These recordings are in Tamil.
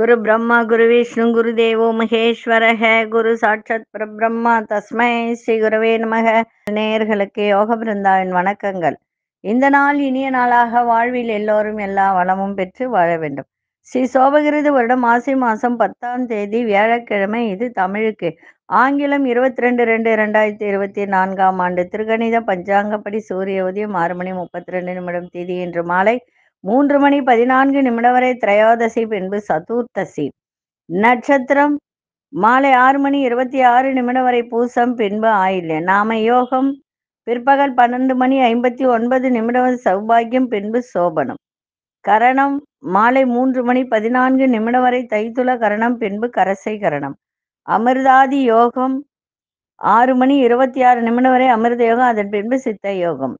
குரு பிரம்மா குரு விஷ்ணு குரு தேவோ மகேஸ்வரக. குரு சாட்சாத் பரபிரம்மா தஸ்மை ஸ்ரீ குருவே நமக. நேயர்களுக்கு யோக பிருந்தாவின் வணக்கங்கள். இந்த நாள் இனிய நாளாக வாழ்வில் எல்லோரும் எல்லா வளமும் பெற்று வாழ வேண்டும். ஸ்ரீ சோபகிருது வருடம் ஆசி மாதம் பத்தாம் தேதி வியாழக்கிழமை. இது தமிழுக்கு. ஆங்கிலம் இருபத்தி ரெண்டு ரெண்டு ரெண்டாயிரத்தி இருபத்தி நான்காம் ஆண்டு திருகணித பஞ்சாங்கப்படி சூரிய உதயம் ஆறு மணி முப்பத்தி ரெண்டு நிமிடம் தேதி இன்று மாலை மூன்று மணி பதினான்கு நிமிடம் வரை திரையோதசி பின்பு சதுர்த்தசி. நட்சத்திரம் மாலை ஆறு மணி இருபத்தி ஆறு நிமிடம் வரை பூசம் பின்பு ஆயில்ய. நாம யோகம் பிற்பகல் பன்னெண்டு மணி ஐம்பத்தி ஒன்பது நிமிடம் வரை சௌபாகியம் பின்பு சோபனம். கரணம் மாலை மூன்று மணி பதினான்கு நிமிடம் வரை தைத்துள கரணம் பின்பு கரசை கரணம். அமிர்தாதி யோகம் ஆறு மணி இருபத்தி ஆறு நிமிடம் வரை அமிர்த யோகம் அதன் பின்பு சித்த யோகம்.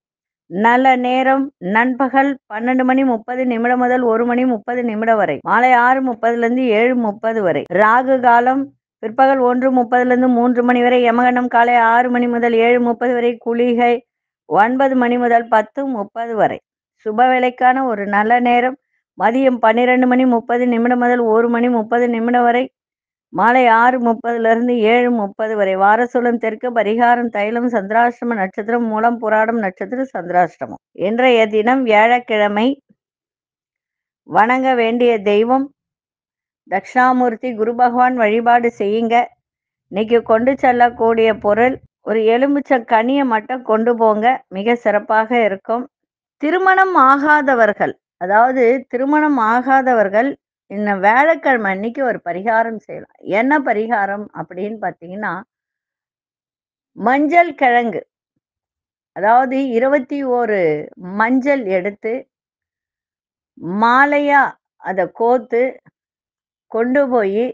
நல்ல நேரம் நண்பகல் பன்னெண்டு மணி முப்பது நிமிடம் முதல் ஒரு மணி முப்பது நிமிடம் வரை. மாலை ஆறு முப்பதுல இருந்து ஏழு முப்பது வரை. ராகு காலம் பிற்பகல் ஒன்று முப்பதுல இருந்து மூன்று மணி வரை. யமகண்டம் காலை ஆறு மணி முதல் ஏழு முப்பது வரை. குளிகை ஒன்பது மணி முதல் பத்து முப்பது வரை. சுப வேலைக்கான ஒரு நல்ல நேரம். மதியம் பன்னிரெண்டு மணி முப்பது நிமிடம் முதல் ஒரு மணி முப்பது நிமிடம் வரை. மாலை ஆறு முப்பதுல இருந்து ஏழு முப்பது வரை வாரசூலம் தெற்கு பரிகாரம் தைலம் சந்திராஷ்டம நட்சத்திரம் மூலம் புராடம் நட்சத்திரம் சந்திராஷ்டமம். இன்றைய தினம் வியாழக்கிழமை வணங்க வேண்டிய தெய்வம் தட்சிணாமூர்த்தி குரு பகவான் வழிபாடு செய்யுங்க. இன்னைக்கு கொண்டு செல்லக்கூடிய பொருள் ஒரு எலுமிச்சை கனியை மட்டும் கொண்டு போங்க. மிக சிறப்பாக இருக்கும். திருமணம் ஆகாதவர்கள் அதாவது திருமணம் ஆகாதவர்கள் இன்னும் வியாழக்கிழமை அன்னைக்கு ஒரு பரிகாரம் செய்யலாம். என்ன பரிகாரம் அப்படின்னு பார்த்தீங்கன்னா மஞ்சள் கிழங்கு. அதாவது இருபத்தி ஒரு மஞ்சள் எடுத்து மாலையா அதை கோத்து கொண்டு போய்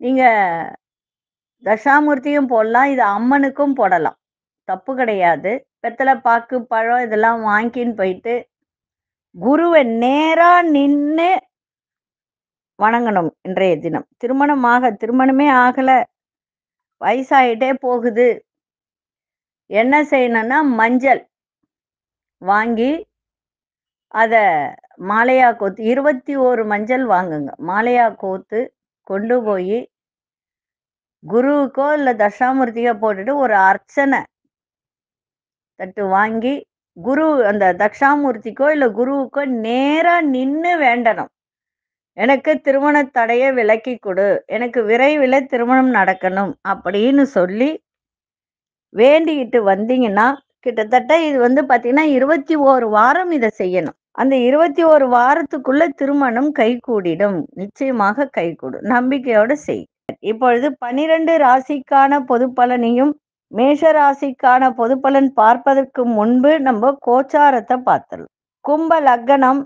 நீங்க தசாமூர்த்தியும் போடலாம் இது அம்மனுக்கும் போடலாம். தப்பு கிடையாது. வெத்தலை பாக்கு பழம் இதெல்லாம் வாங்கின்னு போயிட்டு குருவை நேராக நின்று வணங்கணும் இன்றைய தினம். திருமணமாக திருமணமே ஆகல. வயசாயிட்டே போகுது. என்ன செய்யணும்னா மஞ்சள் வாங்கி அதை மாலையா கோத்து இருபத்தி ஓரு மஞ்சள் வாங்குங்க. மாலையா கோத்து கொண்டு போய் குருவுக்கோ இல்லை தட்சாமூர்த்திக்கோ போட்டுட்டு ஒரு அர்ச்சனை தட்டு வாங்கி குரு அந்த தட்சாமூர்த்திக்கோ இல்லை குருவுக்கோ நேராக நின்று வேண்டணும். எனக்கு திருமண தடையை விலக்கி கொடு. எனக்கு விரைவில் திருமணம் நடக்கணும் அப்படின்னு சொல்லி வேண்டிக்கிட்டு வந்தீங்கன்னா கிட்டத்தட்ட இது வந்து பார்த்தீங்கன்னா இருபத்தி ஓரு வாரம் இதை செய்யணும். அந்த இருபத்தி ஒரு வாரத்துக்குள்ள திருமணம் கைகூடிடும். நிச்சயமாக கைகூடும். நம்பிக்கையோட செய். இப்பொழுது பனிரெண்டு ராசிக்கான பொது பலனையும் மேஷ ராசிக்கான பொது பலன் பார்ப்பதற்கு முன்பு நம்ம கோச்சாரத்தை பார்த்துடலாம். கும்ப லக்னம்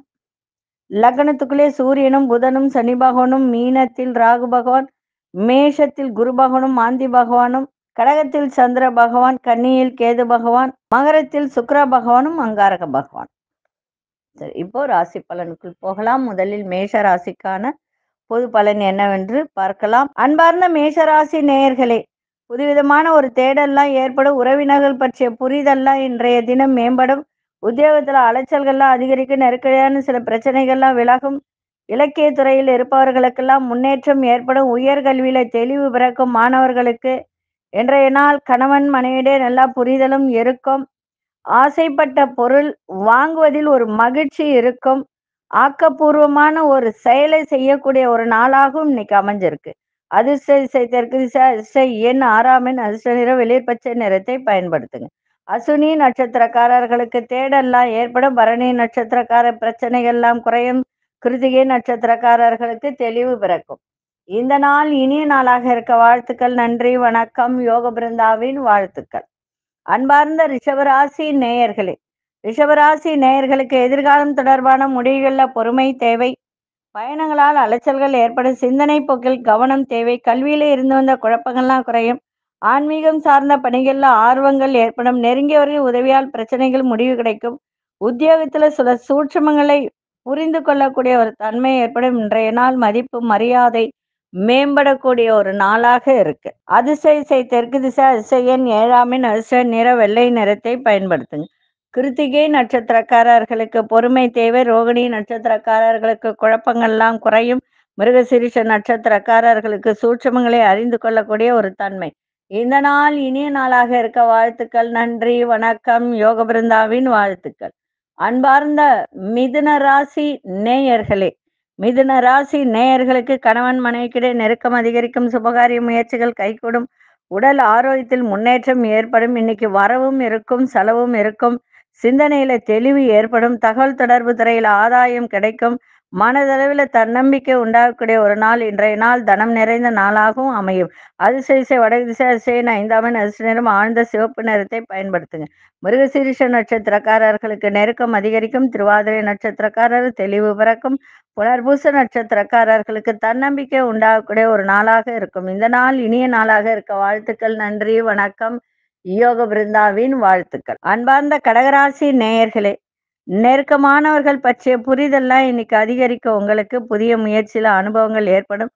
லக்னத்துக்குள்ளே சூரியனும் புதனும் சனி பகவானும் மீனத்தில் ராகு பகவான் மேஷத்தில் குரு பகவானும் மாந்தி பகவானும் கடகத்தில் சந்திர பகவான் கன்னியில் கேது பகவான் மகரத்தில் சுக்கர பகவானும் அங்காரக பகவான். சரி இப்போ ராசி பலனுக்குள் போகலாம். முதலில் மேஷ ராசிக்கான பொது பலன் என்னவென்று பார்க்கலாம். அன்பார்ந்த மேஷ ராசி நேயர்களே புதுவிதமான ஒரு தேடல்லாம் ஏற்படும். உறவினர்கள் பற்றிய புரிதல்லாம் இன்றைய தினம் மேம்படும். உத்தியோகத்துல அலைச்சல்கள்லாம் அதிகரிக்க நெருக்கடியான சில பிரச்சனைகள்லாம் விலகும். இலக்கிய துறையில் இருப்பவர்களுக்கெல்லாம் முன்னேற்றம் ஏற்படும். உயர்கல்வியில தெளிவு பிறக்கும் மாணவர்களுக்கு இன்றைய நாள் கணவன் மனைவியிடையே நல்லா புரிதலும் இருக்கும். ஆசைப்பட்ட பொருள் வாங்குவதில் ஒரு மகிழ்ச்சி இருக்கும். ஆக்கப்பூர்வமான ஒரு செயலை செய்யக்கூடிய ஒரு நாளாகவும் இன்னைக்கு அமைஞ்சிருக்கு. அதிர்ஷ்ட திசை தெற்கு திசை அதிர்ஷ்ட எண் ஆறாம் எண் அதிர்ஷ்ட நிறம் வெளிர் பச்சை நிறத்தை பயன்படுத்துங்க. அசுனி நட்சத்திரக்காரர்களுக்கு தேடெல்லாம் ஏற்படும். பரணி நட்சத்திரக்கார பிரச்சனைகள்லாம் குறையும். கிருத்திகை நட்சத்திரக்காரர்களுக்கு தெளிவு பிறக்கும். இந்த நாள் இனிய நாளாக இருக்க வாழ்த்துக்கள் நன்றி வணக்கம். யோக பிருந்தாவின் வாழ்த்துக்கள். அன்பார்ந்த ரிஷபராசி நேயர்களே ரிஷபராசி நேயர்களுக்கு எதிர்காலம் தொடர்பான முடிவுகளில் பொறுமை தேவை பயணங்களால் அலைச்சல்கள் ஏற்படும். சிந்தனை போக்கில் கவனம் தேவை. கல்வியில இருந்து வந்த குழப்பங்கள்லாம் குறையும். ஆன்மீகம் சார்ந்த பணிகளில் ஆர்வங்கள் ஏற்படும். நெருங்கியவர்கள் உதவியால் பிரச்சனைகள் முடிவு கிடைக்கும். உத்தியோகத்துல சில சூட்சமங்களை புரிந்து கொள்ளக்கூடிய ஒரு தன்மை ஏற்படும். இன்றைய நாள் மதிப்பு மரியாதை மேம்படக்கூடிய ஒரு நாளாக இருக்கு. அதிர்ஷ்ட திசை தெற்கு திசை அதிசயன் ஏழாமின் அதிசய நிற வெள்ளை நிறத்தை பயன்படுத்துங்க. கிருத்திகை நட்சத்திரக்காரர்களுக்கு பொறுமை தேவை. ரோகிணி நட்சத்திரக்காரர்களுக்கு குழப்பங்கள்லாம் குறையும். மிருகசிரிஷ நட்சத்திரக்காரர்களுக்கு சூட்சமங்களை அறிந்து கொள்ளக்கூடிய ஒரு தன்மை. இந்த நாள் இனிய நாளாக இருக்க வாழ்த்துக்கள். நன்றி வணக்கம். யோக பிருந்தாவின் வாழ்த்துக்கள். அன்பார்ந்த மிதுன ராசி நேயர்களே மிதுன ராசி நேயர்களுக்கு கணவன் மனைவிக்கிடையே நெருக்கம் அதிகரிக்கும் சுபகாரிய முயற்சிகள் கைகூடும். உடல் ஆரோக்கியத்தில் முன்னேற்றம் ஏற்படும். இன்னைக்கு வரவும் இருக்கும் செலவும் இருக்கும். சிந்தனையில தெளிவு ஏற்படும். தகவல் தொடர்பு துறையில் ஆதாயம் கிடைக்கும். மனதளவில் தன்னம்பிக்கை உண்டாகக்கூடிய ஒரு நாள். இன்றைய நாள் தனம் நிறைந்த நாளாகவும் அமையும். அதிசயிசை வடக்கு திசை அதிசயன் ஐந்தாமன் அதிர்ஷ்ட நேரம் ஆழ்ந்த சிவப்பு நிறத்தை பயன்படுத்துங்க. மிருகசீரிஷ நட்சத்திரக்காரர்களுக்கு நெருக்கம் அதிகரிக்கும். திருவாதிரை நட்சத்திரக்காரர் தெளிவு பிறக்கும். புனர்பூச நட்சத்திரக்காரர்களுக்கு தன்னம்பிக்கை உண்டாகக்கூடிய ஒரு நாளாக இருக்கும். இந்த நாள் இனிய நாளாக இருக்க. வாழ்த்துக்கள் நன்றி வணக்கம். யோக பிருந்தாவின் வாழ்த்துக்கள். அன்பார்ந்த கடகராசி நேயர்களே நெருக்கமானவர்கள் பற்றிய புரிதல்லாம் இன்னைக்கு அதிகரிக்க உங்களுக்கு புதிய முயற்சியில அனுபவங்கள் ஏற்படும்.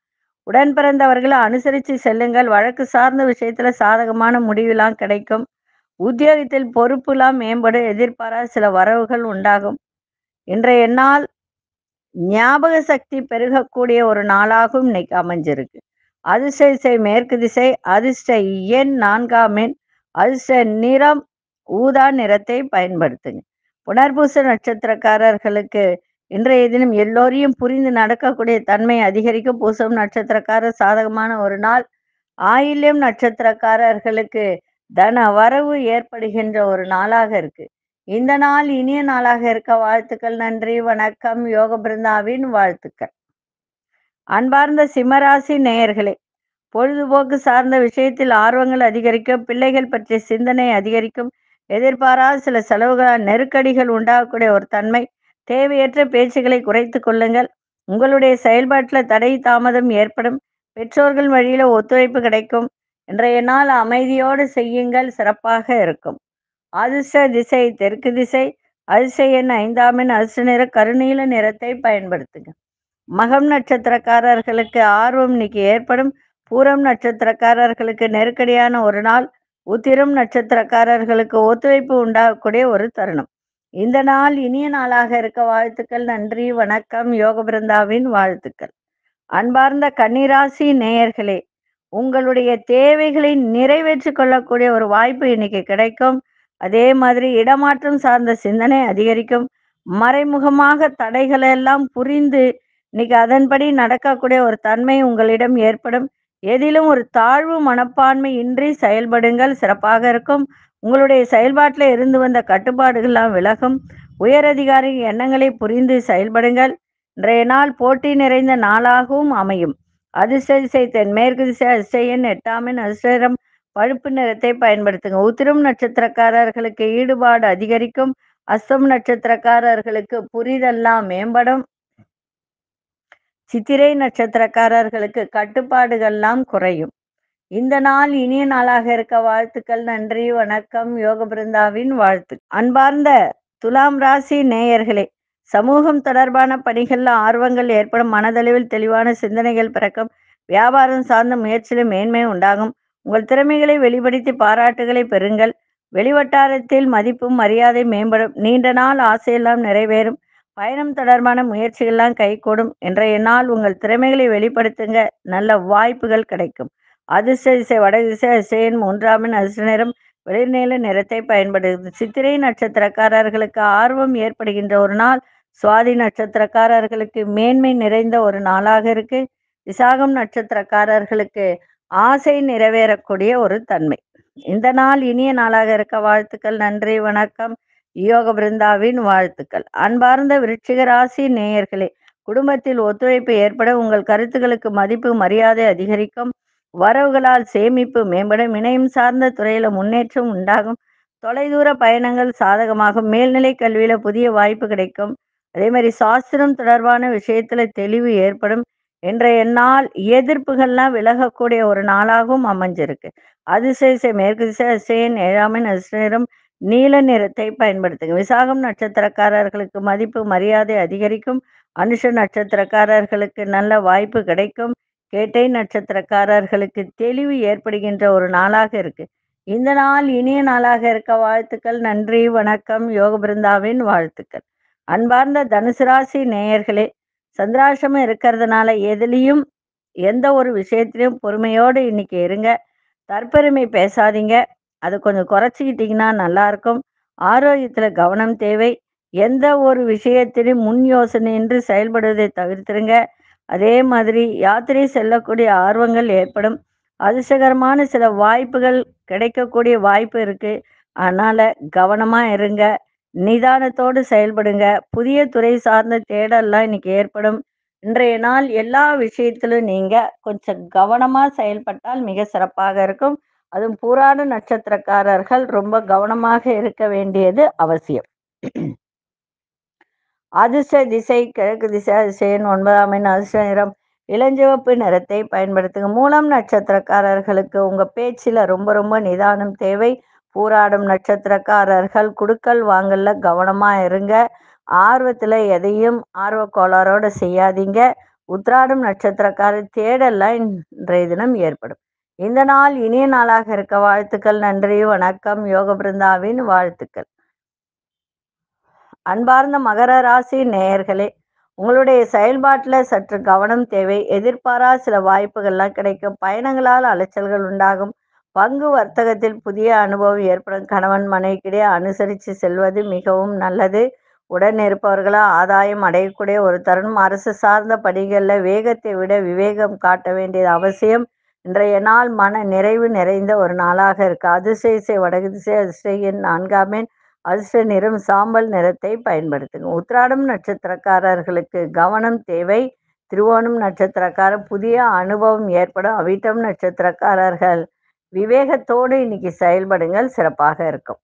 உடன் பிறந்தவர்களை அனுசரித்து செல்லுங்கள். வழக்கு சார்ந்த விஷயத்துல சாதகமான முடிவுலாம் கிடைக்கும். உத்தியோகத்தில் பொறுப்புலாம் மேம்படும் எதிர்பாராத சில வரவுகள் உண்டாகும். இன்றைய நாள் ஞாபக சக்தி பெருகக்கூடிய ஒரு நாளாகவும் இன்னைக்கு அமைஞ்சிருக்கு. அதிர்ஷ்ட திசை மேற்கு திசை அதிர்ஷ்ட எண் நான்காம் எண். அதிர்ஷ்ட நிறம் ஊதா நிறத்தை பயன்படுத்துங்க. புனர்பூச நட்சத்திரக்காரர்களுக்கு இன்றைய தினம் எல்லோரையும் புரிந்து நடக்கக்கூடிய தன்மை அதிகரிக்கும் பூசம் நட்சத்திரக்காரர் சாதகமான ஒரு நாள். ஆயில்யம் நட்சத்திரக்காரர்களுக்கு தன வரவு ஏற்படுகின்ற ஒரு நாளாக இருக்கு. இந்த நாள் இனிய நாளாக இருக்க வாழ்த்துக்கள் நன்றி வணக்கம் யோக பிருந்தாவின் வாழ்த்துக்கள். அன்பார்ந்த சிம்மராசி நேயர்களே பொழுதுபோக்கு சார்ந்த விஷயத்தில் ஆர்வங்கள் அதிகரிக்கும் பிள்ளைகள் பற்றிய சிந்தனை அதிகரிக்கும் எதிர்பாராத சில செலவுகளால் நெருக்கடிகள் உண்டாகக்கூடிய ஒரு தன்மை. தேவையற்ற பேச்சுகளை குறைத்து கொள்ளுங்கள். உங்களுடைய செயல்பாட்டில் தடை தாமதம் ஏற்படும். பெற்றோர்கள் வழியில ஒத்துழைப்பு கிடைக்கும். இன்றைய நாள் அமைதியோடு செய்யுங்கள். சிறப்பாக இருக்கும். அதிர்ஷ்ட திசை தெற்கு திசை. அதிர்ஷ்ட எண் ஐந்தாம் எண் அதிர்ஷ்ட நிற கருநீல நிறத்தை பயன்படுத்துங்க. மகம் நட்சத்திரக்காரர்களுக்கு ஆர்வம் இன்னைக்கு ஏற்படும். பூரம் நட்சத்திரக்காரர்களுக்கு நெருக்கடியான ஒரு நாள். உத்திரம் நட்சத்திரக்காரர்களுக்கு ஒத்துழைப்பு உண்டாகக்கூடிய ஒரு தருணம். இந்த நாள் இனிய நாளாக இருக்க வாழ்த்துக்கள் நன்றி வணக்கம் யோக பிருந்தாவின் வாழ்த்துக்கள். அன்பார்ந்த கன்னிராசி நேயர்களே உங்களுடைய தேவைகளை நிறைவேற்றி கொள்ளக்கூடிய ஒரு வாய்ப்பு இன்னைக்கு கிடைக்கும். அதே மாதிரி இடமாற்றம் சார்ந்த சிந்தனை அதிகரிக்கும். மறைமுகமாக தடைகளை எல்லாம் புரிந்து இன்னைக்கு அதன்படி நடக்கக்கூடிய ஒரு தன்மை உங்களிடம் ஏற்படும். எதிலும் ஒரு தாழ்வு மனப்பான்மை இன்றி செயல்படுங்கள். சிறப்பாக இருக்கும். உங்களுடைய செயல்பாட்டில் இருந்து வந்த கட்டுப்பாடுகள்லாம் விலகும். உயரதிகாரி எண்ணங்களை புரிந்து செயல்படுங்கள். இன்றைய நாள் போட்டி நிறைந்த நாளாகவும் அமையும். அதிர்ஷ்ட திசை தென்மேற்கு திசை அதிர்ஷ்டன் எட்டாமின் அதிர்ஷ்டம் பழுப்பு நிறத்தை பயன்படுத்துங்க. உத்திரம் நட்சத்திரக்காரர்களுக்கு ஈடுபாடு அதிகரிக்கும். அஸ்தம் நட்சத்திரக்காரர்களுக்கு புரிதெல்லாம் மேம்படும். சித்திரை நட்சத்திரக்காரர்களுக்கு கட்டுப்பாடுகள்லாம் குறையும். இந்த நாள் இனிய நாளாக இருக்க வாழ்த்துக்கள் நன்றி வணக்கம் யோக பிருந்தாவின் வாழ்த்து. அன்பார்ந்த துலாம் ராசி நேயர்களே சமூகம் தொடர்பான பணிகளில் ஆர்வங்கள் ஏற்படும் மனதளவில் தெளிவான சிந்தனைகள் பிறக்கும் வியாபாரம் சார்ந்த முயற்சியிலும் மேன்மை உண்டாகும். உங்கள் திறமைகளை வெளிப்படுத்தி பாராட்டுகளை பெறுங்கள். வெளிவட்டாரத்தில் மதிப்பும் மரியாதை மேம்படும். நீண்ட நாள் ஆசையெல்லாம் நிறைவேறும். பயணம் தொடர்பான முயற்சிகள்லாம் கைகூடும். இன்றைய நாள் உங்கள் திறமைகளை வெளிப்படுத்துங்க. நல்ல வாய்ப்புகள் கிடைக்கும். அதிர்ஷ்ட திசை வடதிசை திசை மூன்றாமின் அதிர்ஷ்ட நிறம் வெளிர்நீல நிறத்தை பயன்படுகிறது சித்திரை நட்சத்திரக்காரர்களுக்கு ஆர்வம் ஏற்படுகின்ற ஒரு நாள் சுவாதி நட்சத்திரக்காரர்களுக்கு மேன்மை நிறைந்த ஒரு நாளாக இருக்கு. விசாகம் நட்சத்திரக்காரர்களுக்கு ஆசை நிறைவேறக்கூடிய ஒரு தன்மை. இந்த நாள் இனிய நாளாக இருக்க வாழ்த்துக்கள். நன்றி வணக்கம். யோக பிருந்தாவின் வாழ்த்துக்கள். அன்பார்ந்த விருட்சிக ராசி நேயர்களே குடும்பத்தில் ஒத்துழைப்பு ஏற்பட உங்கள் கருத்துக்களுக்கு மதிப்பு மரியாதை அதிகரிக்கும். வரவுகளால் சேமிப்பு மேம்படும். இணையம் சார்ந்த துறையில முன்னேற்றம் உண்டாகும். தொலைதூர பயணங்கள் சாதகமாகும். மேல்நிலை கல்வியில புதிய வாய்ப்பு கிடைக்கும். அதே மாதிரி சாஸ்திரம் தொடர்பான விஷயத்துல தெளிவு ஏற்படும். இன்றைய நாள் எதிர்ப்புகள்லாம் விலகக்கூடிய ஒரு நாளாகவும் அமைஞ்சிருக்கு. அதிசய மேற்கு திசை அசையன் ஏழாமின் அசிரம் நீல நிறத்தை பயன்படுத்துங்க. விசாகம் நட்சத்திரக்காரர்களுக்கு மதிப்பு மரியாதை அதிகரிக்கும். அனுஷ நட்சத்திரக்காரர்களுக்கு நல்ல வாய்ப்பு கிடைக்கும். கேட்டை நட்சத்திரக்காரர்களுக்கு தெளிவு ஏற்படுகின்ற ஒரு நாளாக இருக்கு. இந்த நாள் இனிய நாளாக இருக்க வாழ்த்துக்கள். நன்றி வணக்கம். யோக பிருந்தாவின் வாழ்த்துக்கள். அன்பார்ந்த தனுசு ராசி நேயர்களே சந்திராசிரமம் இருக்கிறதுனால எதுலேயும் எந்த ஒரு விஷயத்திலையும் பொறுமையோடு இன்னைக்கு இருங்க. தற்பெருமை பேசாதீங்க. அது கொஞ்சம் குறைச்சிக்கிட்டிங்கன்னா நல்லாயிருக்கும். ஆரோக்கியத்தில் கவனம் தேவை. எந்த ஒரு விஷயத்திலும் முன் யோசனையின்றி செயல்படுவதை தவிர்த்துருங்க. அதே மாதிரி யாத்திரை செல்லக்கூடிய ஆர்வங்கள் ஏற்படும். அதிர்ஷ்டகரமான சில வாய்ப்புகள் கிடைக்கக்கூடிய வாய்ப்பு இருக்குது அதனால் கவனமாக இருங்க. நிதானத்தோடு செயல்படுங்க. புதிய துறை சார்ந்த தேடல்லாம் இன்னைக்கு ஏற்படும். இன்றைய நாள் எல்லா விஷயத்திலும் நீங்கள் கொஞ்சம் கவனமாக செயல்பட்டால் மிக சிறப்பாக இருக்கும். அதுவும் பூராட நட்சத்திரக்காரர்கள் ரொம்ப கவனமாக இருக்க வேண்டியது அவசியம். அதிர்ஷ்ட திசை கிழக்கு திசை அதிசயன் ஒன்பதாம் எண் அதிர்ஷ்ட நிறம் இளஞ்சிவப்பு நிறத்தை பயன்படுத்துங்க. மூலம் நட்சத்திரக்காரர்களுக்கு உங்கள் பேச்சில் ரொம்ப ரொம்ப நிதானம் தேவை. பூராடும் நட்சத்திரக்காரர்கள் குடுக்கல் வாங்கல கவனமாக இருங்க. ஆர்வத்தில் எதையும் ஆர்வ கோளாரோட செய்யாதீங்க. உத்ராடும் நட்சத்திரக்காரர் தேடலாம் இன்றைய தினம் ஏற்படும். இந்த நாள் இனிய நாளாக இருக்க வாழ்த்துக்கள் நன்றி வணக்கம் யோக பிருந்தாவின் வாழ்த்துக்கள். அன்பார்ந்த மகர ராசி நேயர்களே உங்களுடைய செயல்பாட்டில் சற்று கவனம் தேவை. எதிர்பாரா சில வாய்ப்புகள்லாம் கிடைக்கும். பயணங்களால் அலைச்சல்கள் உண்டாகும். பங்கு வர்த்தகத்தில் புதிய அனுபவம் ஏற்படும். கணவன் மனைவிக்கிடையே அனுசரித்து செல்வது மிகவும் நல்லது. உடன் இருப்பவர்களால் ஆதாயம் அடையக்கூடிய ஒரு தருணம் அரசு சார்ந்த பணிகளில் வேகத்தை விட விவேகம் காட்ட வேண்டியது அவசியம். இன்றைய நாள் மன நிறைவு நிறைந்த ஒரு நாளாக இருக்கு. அதிசய இசை வடகு திசை நான்காம் அதிர்ஷ்ட நிறம் சாம்பல் நிறத்தை பயன்படுத்துங்க. உத்திராடம் நட்சத்திரக்காரர்களுக்கு கவனம் தேவை. திருவோணம் நட்சத்திரக்காரர் புதிய அனுபவம் ஏற்படும். அவிட்டம் நட்சத்திரக்காரர்கள் விவேகத்தோடு இன்னைக்கு செயல்படுங்கள். சிறப்பாக இருக்கும்.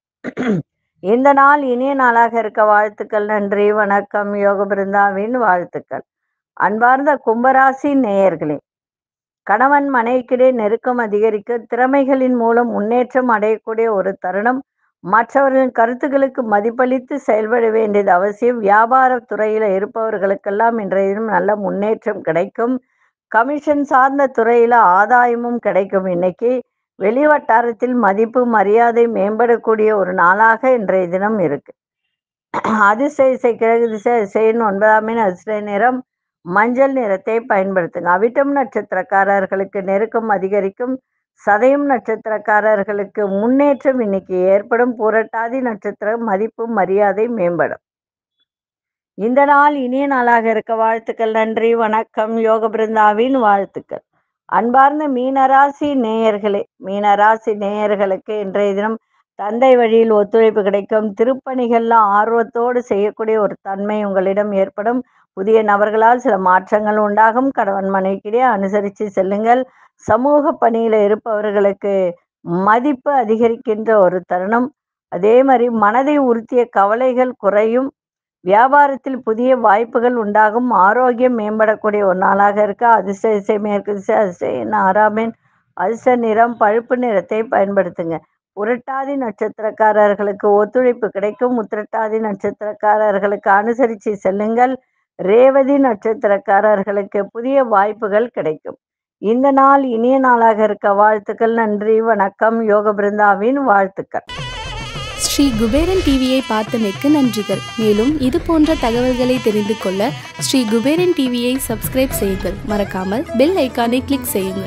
இந்த நாள் இனிய நாளாக இருக்க வாழ்த்துக்கள் நன்றி வணக்கம். யோக பிருந்தாவின் வாழ்த்துக்கள். அன்பார்ந்த கும்பராசி நேயர்களே கணவன் மனைவிக்கிடையே நெருக்கம் அதிகரிக்க திறமைகளின் மூலம் முன்னேற்றம் அடையக்கூடிய ஒரு தருணம். மற்றவர்களின் கருத்துக்களுக்கு மதிப்பளித்து செயல்பட வேண்டியது அவசியம். வியாபார துறையில் இருப்பவர்களுக்கெல்லாம் இன்றைய தினம் நல்ல முன்னேற்றம் கிடைக்கும். கமிஷன் சார்ந்த துறையில் ஆதாயமும் கிடைக்கும் இன்னைக்கு. வெளிவட்டாரத்தில் மதிப்பு மரியாதை மேம்படக்கூடிய ஒரு நாளாக இன்றைய தினம் இருக்கு. அதிசய இசை கிழக்கு திசை இசையின் ஒன்பதாம் எண் அதிசய நிறம். மஞ்சள் நிறத்தை பயன்படுத்துங்க. அவிட்டம் நட்சத்திரக்காரர்களுக்கு நெருக்கம் அதிகரிக்கும். சதயம் நட்சத்திரக்காரர்களுக்கு முன்னேற்றம் இன்னைக்கு ஏற்படும். புரட்டாதி நட்சத்திரம் மதிப்பு மரியாதை மேம்படும். இந்த நாள் இனிய நாளாக இருக்க வாழ்த்துக்கள் நன்றி வணக்கம். யோக பிருந்தாவின் வாழ்த்துக்கள். அன்பார்ந்த மீனராசி நேயர்களே மீனராசி நேயர்களுக்கு இன்றைய தினம் தந்தை வழியில் ஒத்துழைப்பு கிடைக்கும். திருப்பணிகள்லாம் ஆர்வத்தோடு செய்யக்கூடிய ஒரு தன்மை உங்களிடம் ஏற்படும். புதிய நபர்களால் சில மாற்றங்கள் உண்டாகும். கணவன் மனைவிக்கிடையே அனுசரித்து செல்லுங்கள். சமூக பணியில் இருப்பவர்களுக்கு மதிப்பு அதிகரிக்கின்ற ஒரு தருணம். அதே மாதிரி மனதை உறுத்திய கவலைகள் குறையும். வியாபாரத்தில் புதிய வாய்ப்புகள் உண்டாகும். ஆரோக்கியம் மேம்படக்கூடிய ஒரு நாளாக இருக்க அதிர்ஷ்ட இசை மேற்கு திசை அதிர்ஷ்ட எண் அதிர்ஷ்ட நிறம் பழுப்பு நிறத்தை பயன்படுத்துங்க. புரட்டாதி நட்சத்திரக்காரர்களுக்கு ஒத்துழைப்பு கிடைக்கும். உத்திரட்டாதி நட்சத்திரக்காரர்களுக்கு அனுசரித்து செல்லுங்கள். ரேவதி நட்சத்திரக்காரர்களுக்கு புதிய வாய்ப்புகள் கிடைக்கும். இந்த நாள் இனிய நாளாக இருக்க வாழ்த்துக்கள் நன்றி வணக்கம். யோக பிருந்தாவின் வாழ்த்துக்கள். ஸ்ரீ குபேரன் டிவியை பார்த்தமைக்கு நன்றிகள். மேலும் இது போன்ற தகவல்களை தெரிந்து கொள்ள ஸ்ரீ குபேரன் டிவியை சப்ஸ்கிரைப் செய்யுங்கள். மறக்காமல் பெல் ஐக்கானை கிளிக் செய்யுங்கள்.